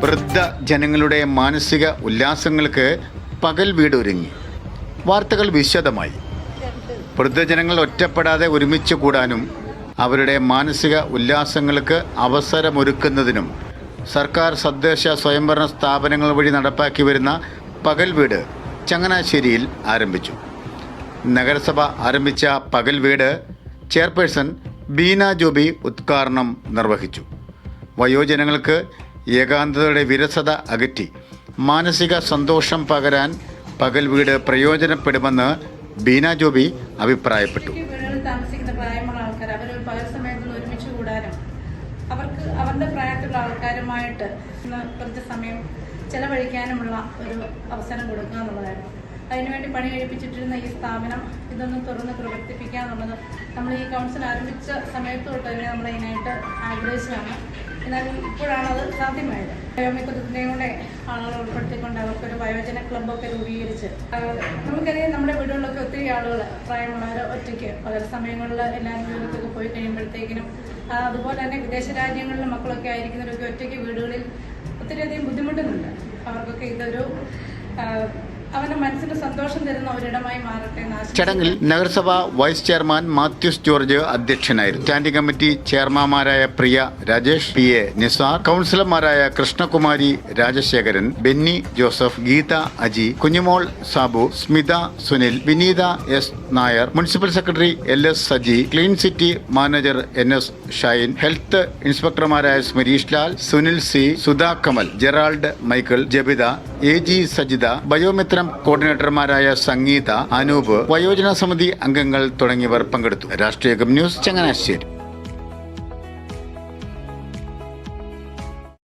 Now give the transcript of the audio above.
വൃദ്ധ ജനങ്ങളുടെ മാനസിക ഉല്ലാസങ്ങൾക്ക് പകൽ വീടൊരുങ്ങി. വാർത്തകൾ വിശദമായി. വൃദ്ധജനങ്ങൾ ഒറ്റപ്പെടാതെ ഒരുമിച്ച് കൂടാനും അവരുടെ മാനസിക ഉല്ലാസങ്ങൾക്ക് അവസരമൊരുക്കുന്നതിനും സർക്കാർ സദ്ദേശ സ്വയംഭരണ സ്ഥാപനങ്ങൾ വഴി നടപ്പാക്കി വരുന്ന പകൽ വീട് ചങ്ങനാശ്ശേരിയിൽ ആരംഭിച്ചു. നഗരസഭ ആരംഭിച്ച പകൽ വീട് ചെയർപേഴ്സൺ ബീന ജോബി ഉദ്ഘാടനം നിർവഹിച്ചു. വയോജനങ്ങൾക്ക് ഏകാന്തതയുടെ വിരസത അകറ്റി. മാനസിക സന്തോഷം പകരാൻ പകൽ വീട് പ്രയോജനപ്പെടുമെന്ന് ബീന ജോബി അഭിപ്രായപ്പെട്ടു. താമസിക്കുന്ന ആൾക്കാർ അവർ ഒരുമിച്ച് കൂടാനും അവർക്ക് അവരുടെ പ്രായത്തിലുള്ള ആൾക്കാരുമായിട്ട് കുറച്ച് സമയം ചെലവഴിക്കാനുമുള്ള ഒരു അവസരം കൊടുക്കുക എന്നുള്ളതായിരുന്നു. അതിനുവേണ്ടി പണി കഴിപ്പിച്ചിട്ടിരുന്ന ഈ സ്ഥാപനം ഇതൊന്ന് തുറന്ന് പ്രവർത്തിപ്പിക്കുക എന്നുള്ളത് നമ്മൾ ഈ കൗൺസിൽ ആരംഭിച്ച സമയത്ത് തൊട്ട് നമ്മൾ അതിനായിട്ട് ആഗ്രഹിച്ചതാണ്. എന്നാൽ ഇപ്പോഴാണ് അത് സാധ്യമായത്. വയോമിത്രത്തിന്റെയും കൂടെ ആളുകളെ ഉൾപ്പെടുത്തിക്കൊണ്ട് അവർക്കൊരു വയോജന ക്ലബ്ബൊക്കെ രൂപീകരിച്ച് നമുക്കറിയാം നമ്മുടെ വീടുകളിലൊക്കെ ഒത്തിരി ആളുകൾ പ്രായമുള്ളവർ ഒറ്റയ്ക്ക് പല സമയങ്ങളിൽ എല്ലാ ജോലിക്കൊക്കെ പോയി കഴിയുമ്പോഴത്തേക്കിനും അതുപോലെ തന്നെ വിദേശ രാജ്യങ്ങളിലെ മക്കളൊക്കെ ആയിരിക്കുന്നവരൊക്കെ ഒറ്റയ്ക്ക് വീടുകളിൽ ഒത്തിരിയധികം ബുദ്ധിമുട്ടുന്നുണ്ട്. അവർക്കൊക്കെ ഇതൊരു സന്തോഷം ചടങ്ങിൽ നഗരസഭ വൈസ് ചെയർമാൻ മാത്യൂസ് ജോർജ് അധ്യക്ഷനായിരുന്നു. സ്റ്റാൻഡിംഗ് കമ്മിറ്റി ചെയർമാൻമാരായ പ്രിയ രാജേഷ് പി എ നിസാർ കൗൺസിലർമാരായ Krishnakumari Rajasekharan Benny Joseph Geetha Aji Kunjumol Sabu Smitha Sunil Vineetha S Nair municipal secretary L S Saji clean city manager N S Shine health ഇൻസ്പെക്ടർമാരായ Smareesh Lal Sunil C Sudha Kamal Gerald Michael Jabitha A G Sajitha ബയോമിത്രം കോർഡിനേറ്റർമാരായ സംഗീത അനൂപ് വയോജന സമിതി അംഗങ്ങൾ തുടങ്ങിയവർ പങ്കെടുത്തു. രാഷ്ട്രീയ news Changanassery.